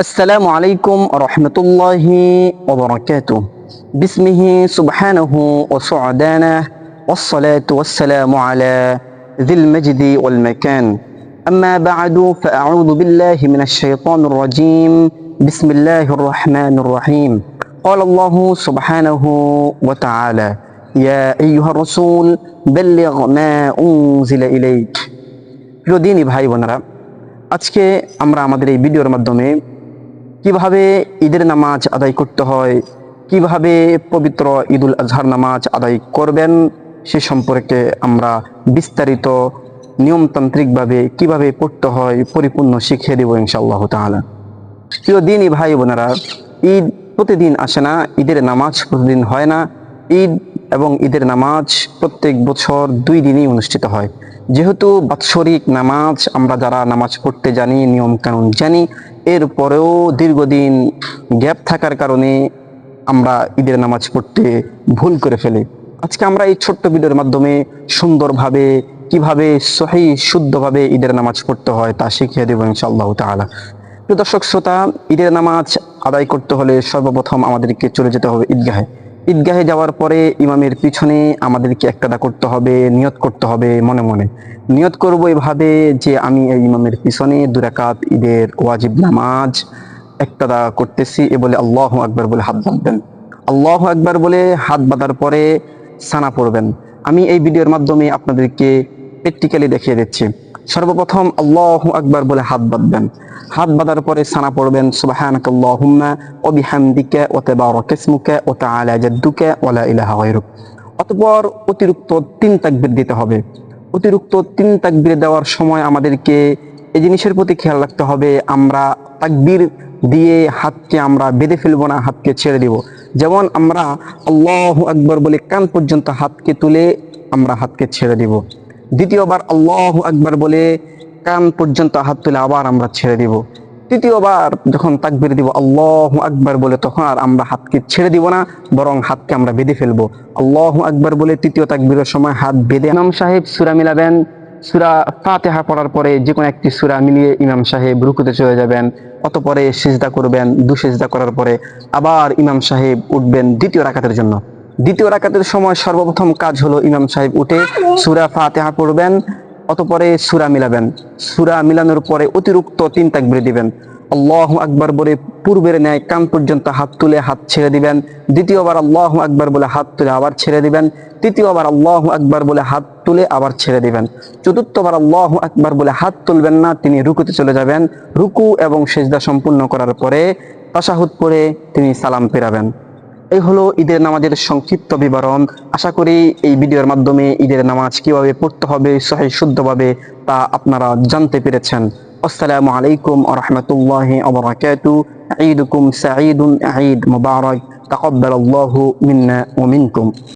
السلام عليكم ورحمة الله وبركاته باسمه سبحانه وسعدانه والصلاة والسلام على ذي المجد والمكان أما بعد فأعوذ بالله من الشيطان الرجيم بسم الله الرحمن الرحيم قال الله سبحانه وتعالى يا أيها الرسول بلغ ما أنزل إليك প্রিয় দিনই ভাই বোনেরা আজকে আমরা আমাদের এই ভিডিওর মাধ্যমে কীভাবে ঈদের নামাজ আদায় করতে হয়? কীভাবে পবিত্র ঈদুল আজহার নামাজ আদায় করবেন? সে সম্পর্কে আমরা বিস্তারিত নিয়মতান্ত্রিকভাবে কীভাবে পড়তে হয়, পরিপূর্ণ শিখিয়ে দেব ইনশাআল্লাহ তাআলা। প্রিয় দিনই ভাই বোনেরা, ঈদ প্রতিদিন আসে না, ঈদের নামাজ প্রতিদিন হয় না। ঈদ এবং ঈদের নামাজ প্রত্যেক বছর দুই দিনই অনুষ্ঠিত হয়। যেহেতু বাৎসরিক নামাজ আমরা যারা নামাজ পড়তে জানি, নিয়মকানুন জানি এরপরেও দীর্ঘদিন গ্যাপ থাকার কারণে আমরা ঈদের নামাজ পড়তে ভুল করে ফেলি। আজকে আমরা এই ছোট্ট ভিডিওর মাধ্যমে সুন্দরভাবে কীভাবে সহি, শুদ্ধভাবে ঈদের নামাজ পড়তে হয় তা শিখিয়ে দেবো ইনশাআল্লাহ তালা প্রিয় দর্শক, শ্রোতা, ঈদের নামাজ আদায় করতে হলে সর্বপ্রথম আমাদেরকে চলে যেতে হবে ঈদগাহে। ঈদগাহে যাওয়ার পরে ইমামের পিছনে আমাদেরকে একটা করতে হবে, নিয়ত করতে হবে মনে মনে। নিয়ত করব এভাবে যে আমি এই ইমামের পিছনে দুরাকাত ঈদের ওয়াজিব নামাজ একটা করতেছি এ বলে আল্লাহ আকবার বলে হাত বাঁধবেন। আল্লাহ আকবার বলে হাত বাঁধার পরে সানা পড়বেন। আমি এই ভিডিওর মাধ্যমে আপনাদেরকে প্র্যাকটিক্যালি দেখিয়ে দিচ্ছি। সর্বপ্রথম আল্লাহ আকবার বলে হাত বাঁধবেন। হাত বাঁধার পরে সানা পড়বেন সুবহানাক আল্লাহুম্মা ওয়া বিহামদিকা ওয়া তাবারাকা ইসমুকা ওয়া তাআলা জাদ্দুকা ওয়া লা ইলাহা অতঃপর অতিরিক্ত তিন তাকবীর দিতে হবে। অতিরিক্ত তিন তাকবির দেওয়ার সময় আমাদেরকে এই জিনিসের প্রতি খেয়াল রাখতে হবে, আমরা তাকবির দিয়ে হাতকে আমরা বেঁধে ফেলব না, হাতকে ছেড়ে দিব। যেমন আমরা আল্লাহ আকবর বলে কান পর্যন্ত হাতকে তুলে আমরা হাতকে ছেড়ে দিব। দ্বিতীয়বার আল্লাহ আকবর বলে কান পর্যন্ত হাত তুলে আবার আমরা ছেড়ে দিব। তৃতীয়বার যখন তাকবির দিব আল্লাহ আকবার বলে তখন আর আমরা হাতকে ছেড়ে দিব না, বরং হাতকে আমরা বেঁধে ফেলব। আল্লাহ আকবার বলে তৃতীয় তাকবীরের সময় হাত বেঁধে ইমাম সাহেব সুরা মিলাবেন। সুরা ফাতেহা পড়ার পরে যে কোনো একটি সুরা মিলিয়ে ইমাম সাহেব রুকুতে চলে যাবেন, অতপরে সিজদা করবেন দু সিজদা করার পরে আবার ইমাম সাহেব উঠবেন দ্বিতীয় রাকাতের জন্য। দ্বিতীয় রাকাতের সময় সর্বপ্রথম কাজ হলো ইমাম সাহেব উঠে সুরা ফাতেহা পড়বেন, অতপরে সুরা মিলাবেন। সুরা মিলানোর পরে অতিরিক্ত তিন তাকবির দিবেন। আল্লাহ আকবার বলে পূর্বের ন্যায় কান পর্যন্ত হাত তুলে হাত ছেড়ে দিবেন। দ্বিতীয়বার আল্লাহ আকবার বলে হাত তুলে আবার ছেড়ে দিবেন। তৃতীয়বার আল্লাহ আকবার বলে হাত তুলে আবার ছেড়ে দিবেন। চতুর্থবার আল্লাহ আকবার বলে হাত তুলবেন না, তিনি রুকুতে চলে যাবেন। রুকু এবং সেজদা সম্পূর্ণ করার পরে তাশাহুদ পরে তিনি সালাম ফেরাবেন। এই হলো ঈদের নামাজের সংক্ষিপ্ত বিবরণ। আশা করি এই ভিডিওর মাধ্যমে ঈদের নামাজ কীভাবে পড়তে হবে, সহি, শুদ্ধভাবে তা আপনারা জানতে পেরেছেন। আসসালামু আলাইকুম রহমতুল্লাহ আবরাকাতু ঈদুকুম সাঈদুন ঈদ মুবারক। তাকাব্বালাল্লাহু মিন্না ও মিনকুম।